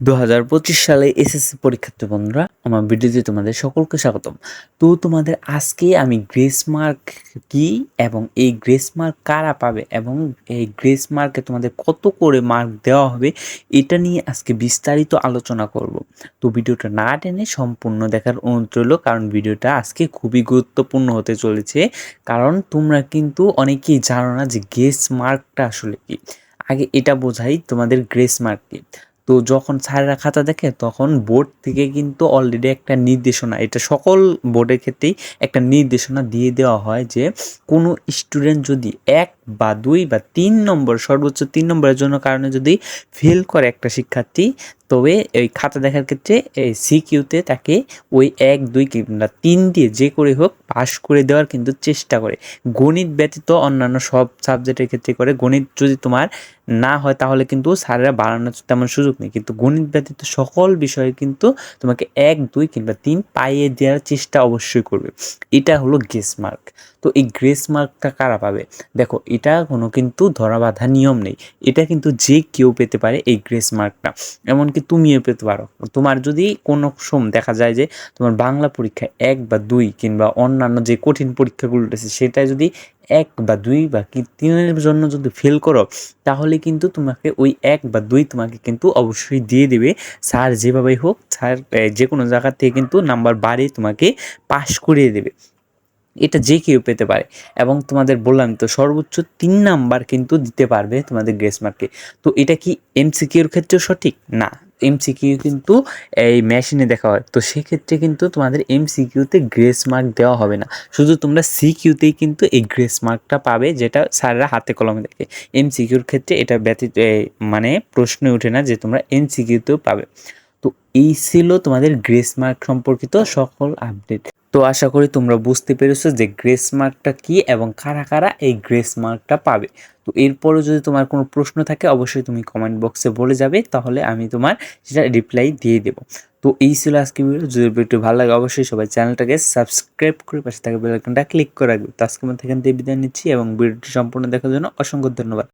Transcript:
দু হাজার পঁচিশ সালে এসএসসি পরীক্ষার্থী বন্ধুরা, আমার ভিডিওতে তোমাদের সকলকে স্বাগতম। তো তোমাদের আজকে আমি গ্রেস মার্ক কি এবং এই গ্রেস মার্ক কারা পাবে এবং এই গ্রেস মার্কে তোমাদের কত করে মার্ক দেওয়া হবে, এটা নিয়ে আজকে বিস্তারিত আলোচনা করব। তো ভিডিওটা না টেনে সম্পূর্ণ দেখার অনুরোধ রইল, কারণ ভিডিওটা আজকে খুবই গুরুত্বপূর্ণ হতে চলেছে। কারণ তোমরা কিন্তু অনেকেই জানো না যে গ্রেস মার্কটা আসলে কি। আগে এটা বোঝাই তোমাদের গ্রেস মার্ক কি। তো যখন স্যারেরা খাতা দেখে, তখন বোর্ড থেকে কিন্তু অলরেডি একটা নির্দেশনা, এটা সকল বোর্ডের ক্ষেত্রেই একটা নির্দেশনা দিয়ে দেওয়া হয় যে, কোনো স্টুডেন্ট যদি এক বা দুই বা তিন নম্বর, সর্বোচ্চ তিন নম্বরের জন্য কারণে যদি ফেল করে একটা শিক্ষার্থী তবে এই খাতা দেখার ক্ষেত্রে এই সিকিউতে তাকে ওই এক, দুই কিংবা তিন দিয়ে যে করে হোক পাশ করে দেওয়ার কিন্তু চেষ্টা করে। গণিত ব্যতীত অন্যান্য সব সাবজেক্টের ক্ষেত্রে করে। গণিত যদি তোমার না হয় তাহলে কিন্তু স্যারেরা বাড়ানোর তেমন সুযোগ নেই। কিন্তু গণিত ব্যতীত সকল বিষয়ে কিন্তু তোমাকে এক, দুই কিংবা তিন পাইয়ে দেওয়ার চেষ্টা অবশ্যই করবে। এটা হলো গ্রেস মার্ক তো এই গ্রেস মার্কটা কারা পাবে? দেখো, এটা কোনো কিন্তু ধরা বাঁধা নিয়ম নেই। এটা কিন্তু যে কেউ পেতে পারে এই গ্রেস মার্কটা এমনকি তুমিও পেতে পারো। তোমার যদি কোনো সময় দেখা যায় যে তোমার বাংলা পরীক্ষায় এক বা দুই কিংবা অন্যান্য যে কঠিন পরীক্ষাগুলো রয়েছে সেটাই যদি এক বা দুই বা কি তিনের জন্য যদি ফেল করো, তাহলে কিন্তু তোমাকে ওই এক বা দুই তোমাকে কিন্তু অবশ্যই দিয়ে দেবে। স্যার যেভাবেই হোক, স্যার যে কোনো জায়গা থেকে কিন্তু নাম্বার বাড়িয়ে তোমাকে পাশ করিয়ে দেবে। এটা যে কেউ পেতে পারে। এবং তোমাদের বললাম তো, সর্বোচ্চ তিন নাম্বার কিন্তু দিতে পারবে তোমাদের গ্রেস মার্কে তো এটা কি এমসিকিউর ক্ষেত্রেও সঠিক? না। এমসিকিউ কিন্তু এই মেশিনে দেখা হয়। তো সেক্ষেত্রে কিন্তু তোমাদের এমসিকিউতে গ্রেস মার্ক দেওয়া হবে না। শুধু তোমরা সিকিউতেই কিন্তু এই গ্রেস মার্কটা পাবে যেটা স্যাররা হাতে কলমে দেখে। এমসিকিউর ক্ষেত্রে এটা ব্যতীত মানে প্রশ্নই ওঠে না যে তোমরা এমসিকিউতেও পাবে। তো এই ছিল তোমাদের গ্রেস মার্ক সম্পর্কিত সকল আপডেট তো আশা করি তোমরা বুঝতে পেরেছ যে গ্রেস মার্কটা কি এবং কারা কারা এই গ্রেস মার্কটা পাবে। তো এরপরও যদি তোমার কোনো প্রশ্ন থাকে, অবশ্যই তুমি কমেন্ট বক্সে বলে যাবে, তাহলে আমি তোমার সেটা রিপ্লাই দিয়ে দেবো। তো এই ছিল আজকে ভিডিও যদি ভিডিও ভালো লাগে, অবশ্যই সবাই চ্যানেলটাকে সাবস্ক্রাইব করে পাশে থাকা বেলাইকনটা ক্লিক করে রাখবে। তো আজকে এখান থেকে বিদায় নিচ্ছি এবং ভিডিওটি সম্পূর্ণ দেখার জন্য অসংখ্য ধন্যবাদ।